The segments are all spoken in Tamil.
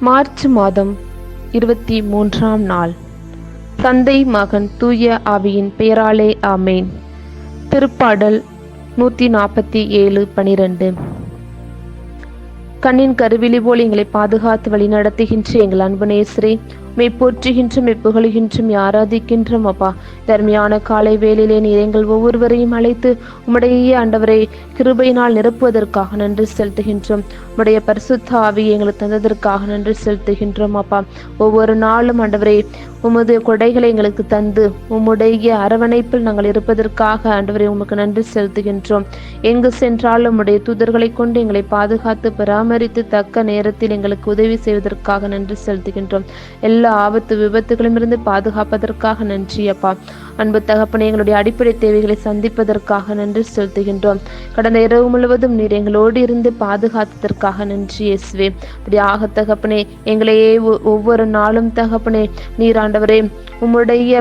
மார்ச் மாதம் இருபத்தி மூன்றாம் நாள். தந்தை மகன் தூய ஆவியின் பெயராலே ஆமேன். திருப்பாடல் நூற்றி நாற்பத்தி ஏழு பனிரெண்டு. கண்ணின் கருவிழி போல் எங்களை பாதுகாத்து வழிநடத்துகின்ற எங்கள் அன்பு நேசரே மெய் போற்றுகின்றும் மெய் புகழுகின்றும் ஆராதிக்கின்றோம் அப்பா. தர்மையான காலை வேலையிலே நீர் எங்கள் ஒவ்வொருவரையும் அழைத்து உம்முடைய ஆண்டவரை கிருபையினால் நிரப்புவதற்காக நன்றி செலுத்துகின்றோம். உம்முடைய பரிசுத்த ஆவியை எங்களுக்கு தந்ததற்காக நன்றி செலுத்துகின்றோம் அப்பா. ஒவ்வொரு நாளும் ஆண்டவரை உமது கொடைகளை எங்களுக்கு தந்து உம்முடைய அரவணைப்பில் நாங்கள் இருப்பதற்காக ஆண்டவரை உமக்கு நன்றி செலுத்துகின்றோம். எங்கு சென்றாலும் உம்முடைய தூதர்களை கொண்டு எங்களை பாதுகாத்து பராமரித்து தக்க நேரத்தில் எங்களுக்கு உதவி செய்வதற்காக நன்றி செலுத்துகின்றோம். எல்லா ஆபத்து விபத்துகளிலிருந்து பாதுகாப்பதற்காக நன்றி அப்பா. அன்பு தகப்பனை எங்களுடைய அடிப்படை தேவைகளை சந்திப்பதற்காக நன்றி செலுத்துகின்றோம். கடந்த இரவு முழுவதும் நீர் எங்களோடு இருந்து பாதுகாத்ததற்காக நன்றி எஸ்வே அப்படி ஆக தகப்பனே எங்களையே ஒவ்வொரு நாளும் தகப்பனே நீர் ஆண்டவரே உம்முடைய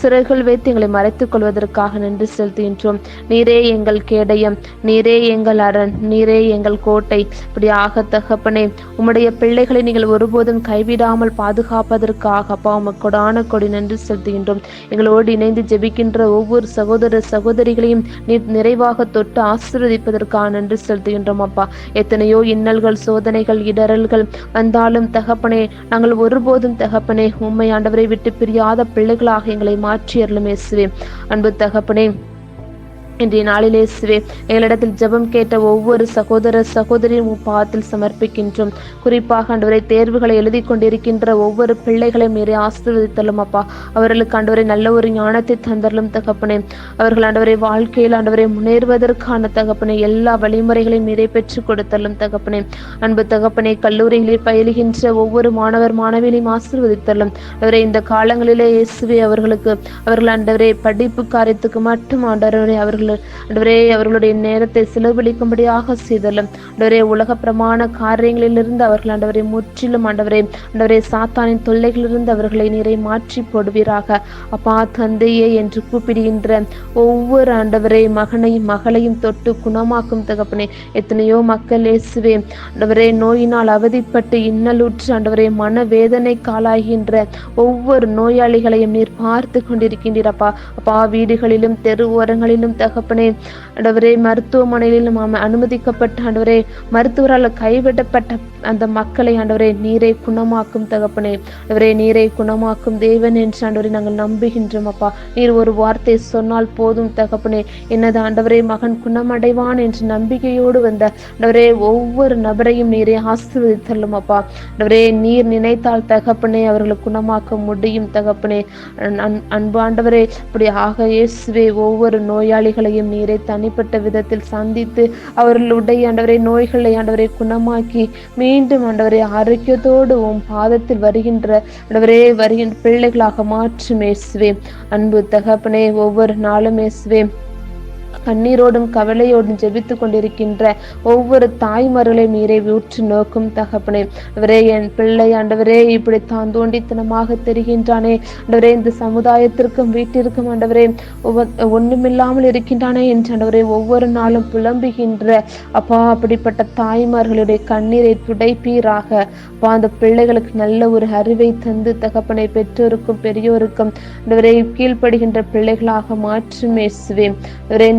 சிறைகள் வைத்து எங்களை மறைத்துக் கொள்வதற்காக நன்றி செலுத்துகின்றோம். நீரே எங்கள் கேடயம் நீரே எங்கள் அரண் நீரே எங்கள் கோட்டை. இப்படியாக தகப்பனே உம்முடைய பிள்ளைகளை நீங்கள் ஒருபோதும் கைவிடாமல் பாதுகாப்பதற்காக அப்பா உமக்கு கொடான கொடி நன்றி செலுத்துகின்றோம். எங்களோடு இணைந்து ஜெபிக்கின்ற ஒவ்வொரு சகோதர சகோதரிகளையும் நீர் நிறைவாக தொட்டு ஆசீர்வதிப்பதற்காக நன்றி செலுத்துகின்றோம் அப்பா. எத்தனையோ இன்னல்கள் சோதனைகள் இடரல்கள் வந்தாலும் தகப்பனே நாங்கள் ஒருபோதும் தகப்பனே உம்மை ஆண்டவரை விட்டு பிரியாத பிள்ளைகளாக எங்களை மாற்றி அருளும் இயேசுவே. அன்பு தகப்பனே இன்றைய நாளிலே இயேசுவே எங்களிடத்தில் ஜெபம் கேட்ட ஒவ்வொரு சகோதர சகோதரியும் பாதத்தில் சமர்ப்பிக்கின்றோம். குறிப்பாக ஆண்டவரை தேர்வுகளை எழுதி கொண்டிருக்கின்ற ஒவ்வொரு பிள்ளைகளையும் மீறி ஆசீர்வதித்தலும் அப்பா. அவர்களுக்கு ஆண்டவரை நல்ல ஒரு ஞானத்தை தந்தரலும் தகப்பனே. அவர்கள் ஆண்டவரை வாழ்க்கையில் ஆண்டவரை முன்னேறுவதற்கான தகப்பனை எல்லா வழிமுறைகளையும் மீறி பெற்றுக் கொடுத்தலும் தகப்பனே. அன்பு தகப்பனை கல்லூரிகளில் பயிலுகின்ற ஒவ்வொரு மாணவர் மாணவியளையும் ஆசீர்வதித்தலும். அவரை இந்த காலங்களிலே இயேசுவே அவர்களுக்கு அவர்கள் அன்றவரை படிப்பு காரியத்துக்கு மட்டும் ஆண்டவரை அவர்கள் அன்றுவரே அவர்களுடைய நேரத்தை செலவழிக்கும்படியாக செய்தலும் அன்றுவரே உலக பிரமாண காரியங்களிலிருந்து அவர்கள் ஆண்டவரை முற்றிலும் ஆண்டவரே ஆண்டவரே சாத்தானின் தொல்லைகளிலிருந்து அவர்களை நீரை மாற்றி போடுவீராக. அப்பா தந்தையே என்று கூப்பிடுகின்ற ஒவ்வொரு ஆண்டவரை மகனையும் மகளையும் தொட்டு குணமாக்கும் தகப்பனே எத்தனையோ மக்கள் இயேசுவே. ஆண்டவரே நோயினால் அவதிப்பட்டு இன்னலுற்று ஆண்டவரே மனவேதனை காலாகின்ற ஒவ்வொரு நோயாளிகளையும் நீர் பார்த்து கொண்டிருக்கின்றீரப்பா அப்பா. வீடுகளிலும் தெரு ஓரங்களிலும் தகப்பனே ஆண்டவரே மருத்துவமனையில் ஆம- அனுமதிக்கப்பட்ட ஆண்டவரே மருத்துவரால் கைவிடப்பட்ட அந்த மக்களை ஆண்டவரே நீரை குணமாக்கும் தகப்பனே. ஆண்டவரே நீரை குணமாக்கும் தேவன் என்று ஆண்டவரை நாங்கள் நம்புகின்றோம் அப்பா. நீர் ஒரு வார்த்தை சொன்னால் போதும் தகப்பனே. என்னது ஆண்டவரே மகன் குணமடைவான் என்று நம்பிக்கையோடு வந்த ஆண்டவரே ஒவ்வொரு நபரையும் நீரை ஆசிர்வதித்தள்ளும் அப்பா. ஆண்டவரே நீர் நினைத்தால் தகப்பனே அவர்களை குணமாக்க முடியும் தகப்பனே. அன்பாண்டவரே இப்படி ஆக இயேசுவே ஒவ்வொரு நோயாளிகளை நோயாளிகளையும் நீரை தனிப்பட்ட விதத்தில் சந்தித்து அவர்களுடைய ஆண்டவரை நோய்களை ஆண்டவரை குணமாக்கி மீண்டும் ஆண்டவரை ஆரோக்கியத்தோடு உன் பாதத்தில் வருகின்ற ஆண்டவரே வருகின்ற பிள்ளைகளாக மாற்றும் மேசுவே அன்பு தகப்பனே ஒவ்வொரு நாளும் மேசுவேன் கண்ணீரோடும் கவலையோடும் ஜெபித்து கொண்டிருக்கின்ற ஒவ்வொரு தாய்மார்களை நீரை ஊற்று நோக்கும் தகப்பனே. அவரே என் பிள்ளை ஆண்டவரே இப்படி தான் தோண்டித்தனமாக தெரிகின்றானே. ஆண்டவரே இந்த சமுதாயத்திற்கும் வீட்டிற்கும் ஆண்டவரே ஒன்றுமில்லாமல் ஒண்ணுமில்லாமல் இருக்கின்றானே என்று ஆண்டவரே ஒவ்வொரு நாளும் புலம்புகின்ற அப்பா அப்படிப்பட்ட தாய்மார்களுடைய கண்ணீரை துடைப்பீராக. அப்பா அந்த பிள்ளைகளுக்கு நல்ல ஒரு அறிவை தந்து தகப்பனை பெற்றோருக்கும் பெரியோருக்கும் ஆண்டவரே கீழ்ப்படுகின்ற பிள்ளைகளாக மாற்றும் இயேசுவே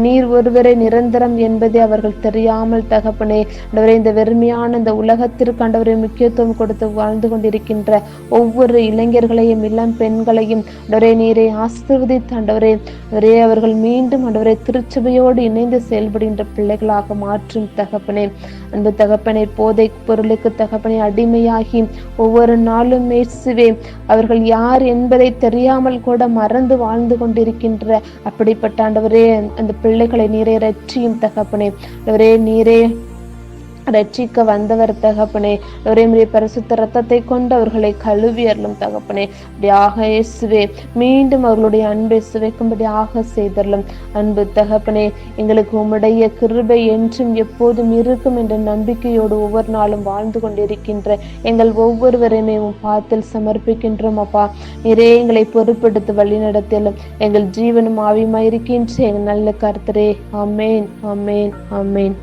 நீ நீர் ஒருவரை நிரந்தரம் என்பதை அவர்கள் தெரியாமல் தகப்பனே ஆண்டவரே இந்த வெறுமையான இந்த உலகத்திற்கு ஆண்டவரே முக்கியத்துவம் கொடுத்து வாழ்ந்து கொண்டிருக்கின்ற ஒவ்வொரு இளைஞர்களையும் இளம் பெண்களையும் ஆண்டவரே நீரை ஆசிர்வதித்து ஆண்டவரே அவரே அவர்கள் மீண்டும் ஆண்டவரே திருச்சபையோடு இணைந்து செயல்படுகின்ற பிள்ளைகளாக மாற்றும் தகப்பனே. அன்பு தகப்பனை போதை பொருளுக்கு தகப்பனை அடிமையாகி ஒவ்வொரு நாளும் மேசுவே அவர்கள் யார் என்பதை தெரியாமல் கூட மறந்து வாழ்ந்து கொண்டிருக்கின்ற அப்படிப்பட்ட ஆண்டவரே அந்த பிள்ளைகளை நீரே ரட்சியும் தகப்பனே. அவரே நீரே ரட்சிக்க வந்தவர் தகப்பனே. ஒரே முறை பரிசுத்த ரத்தத்தை கொண்டு அவர்களை கழுவி அருளும் தகப்பனே. அப்படியாக இயேசுவே மீண்டும் அவர்களுடைய அன்பை சுவைக்கும்படியாக செய்தரலும். அன்பு தகப்பனே எங்களுக்கு உம்முடைய கிருபை என்றும் எப்போதும் இருக்கும் என்ற நம்பிக்கையோடு ஒவ்வொரு நாளும் வாழ்ந்து கொண்டிருக்கின்ற எங்கள் ஒவ்வொருவரையுமே உம் பாத்தில் சமர்ப்பிக்கின்றோம் அப்பா. நிறைய எங்களை பொறுப்படுத்தி வழிநடத்திலும் எங்கள் ஜீவனும் ஆவியுமாய் இருக்கின்ற எங்கள் நல்ல கருத்தரே. அமேன் அமேன் அமேன்